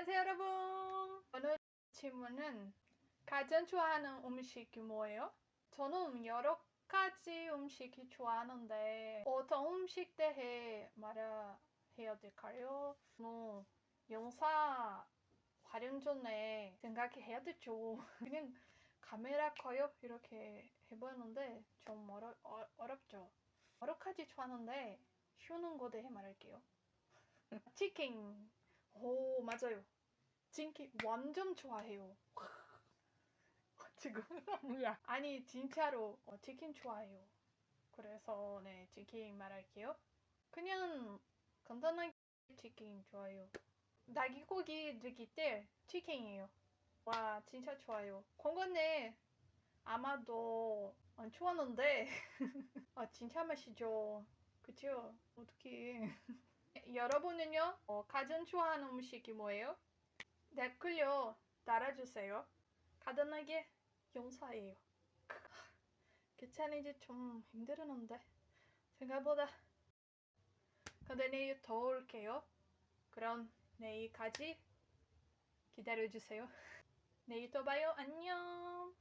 안녕하세요 여러분. 오늘 질문은 가장 좋아하는 음식이 뭐예요? 저는 여러 가지 음식이 좋아하는데 어떤 음식 대해 말해야 될까요? 뭐 영상 촬영 전에 생각해야 되죠. 그냥 카메라 켜요? 이렇게 해보는데 좀 어려, 어, 어렵죠. 여러 가지 좋아하는데 쉬우는 거 대해 말할게요. 치킨 오 맞아요. 치킨 완전 좋아해요. 지금 뭐야 아니 진짜로 어, 치킨 좋아해요. 그래서 네 치킨 말할게요. 그냥 간단하게 치킨 좋아해요. 나기고기 느낄 때 치킨이에요. 와 진짜 좋아요. 건강에 아마도 안 좋아하는데. 아 진짜 맛있죠. 그쵸? 어떻게 여러분은요 어, 가장 좋아하는 음식이 뭐예요? 댓글요 달아주세요. 간단하게 용서해요. 귀찮은지 좀 힘들었는데 생각보다 근데 내일 더 올게요. 그럼 내일까지 기다려주세요. 내일 또 봐요. 안녕